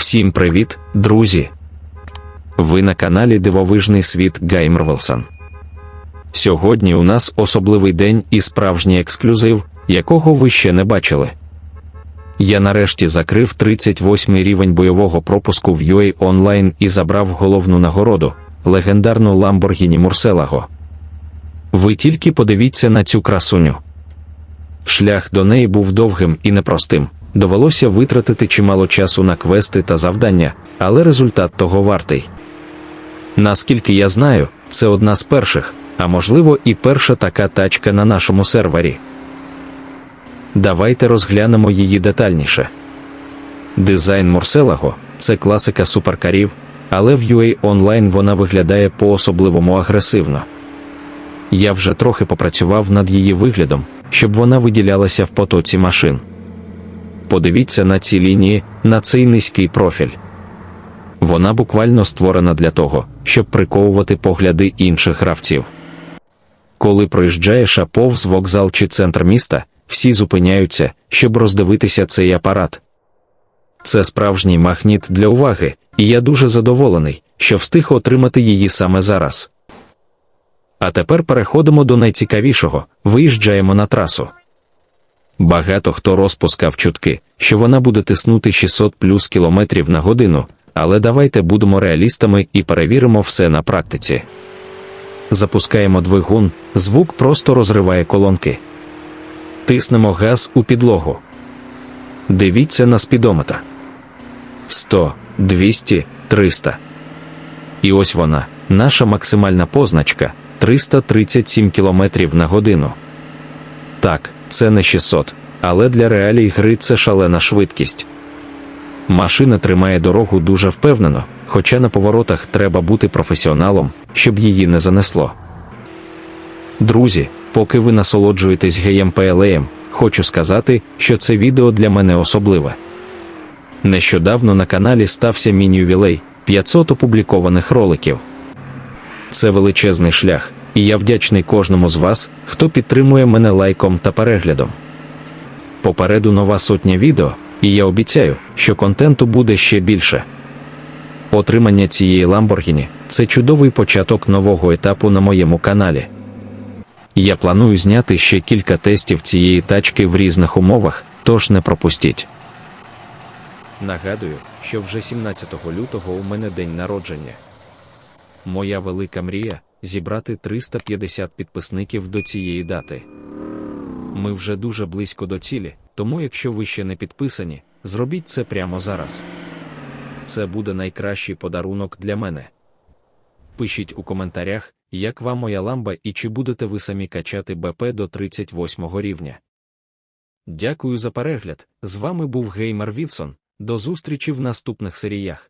Всім привіт, друзі! Ви на каналі Дивовижний світ Гаймервелсон. Сьогодні у нас особливий день і справжній ексклюзив, якого ви ще не бачили. Я нарешті закрив 38 рівень бойового пропуску в UA Online і забрав головну нагороду легендарну Lamborghini Murcielago. Ви тільки подивіться на цю красуню. Шлях до неї був довгим і непростим. Довелося витратити чимало часу на квести та завдання, але результат того вартий. Наскільки я знаю, це одна з перших, а можливо, і перша така тачка на нашому сервері. Давайте розглянемо її детальніше. Дизайн Мурселаго це класика суперкарів, але в UA Online вона виглядає по-особливому агресивно. Я вже трохи попрацював над її виглядом, щоб вона виділялася в потоці машин. Подивіться на ці лінії, на цей низький профіль. Вона буквально створена для того, щоб приковувати погляди інших гравців. Коли проїжджаєш повз вокзал чи центр міста, всі зупиняються, щоб роздивитися цей апарат. Це справжній магніт для уваги, і я дуже задоволений, що встиг отримати її саме зараз. А тепер переходимо до найцікавішого виїжджаємо на трасу. Багато хто розпускав чутки, що вона буде тиснути 600 плюс кілометрів на годину, але давайте будемо реалістами і перевіримо все на практиці. Запускаємо двигун, звук просто розриває колонки. Тиснемо газ у підлогу. Дивіться на спідометр. 100, 200, 300. І ось вона, наша максимальна позначка 337 км на годину. Так, це не 600, але для реалій гри це шалена швидкість. Машина тримає дорогу дуже впевнено, хоча на поворотах треба бути професіоналом, щоб її не занесло. Друзі, поки ви насолоджуєтесь геєм хочу сказати, що це відео для мене особливе. Нещодавно на каналі стався міні-ювілей 500 опублікованих роликів. Це величезний шлях, і я вдячний кожному з вас, хто підтримує мене лайком та переглядом. Попереду нова сотня відео, і я обіцяю, що контенту буде ще більше. Отримання цієї Lamborghini – це чудовий початок нового етапу на моєму каналі. Я планую зняти ще кілька тестів цієї тачки в різних умовах, тож не пропустіть. Нагадую, що вже 17 лютого у мене день народження. Моя велика мрія зібрати 350 підписників до цієї дати. Ми вже дуже близько до цілі, тому якщо ви ще не підписані, зробіть це прямо зараз. Це буде найкращий подарунок для мене. Пишіть у коментарях, як вам моя ламба і чи будете ви самі качати БП до 38 рівня. Дякую за перегляд. З вами був Геймер Вітсон. До зустрічі в наступних серіях.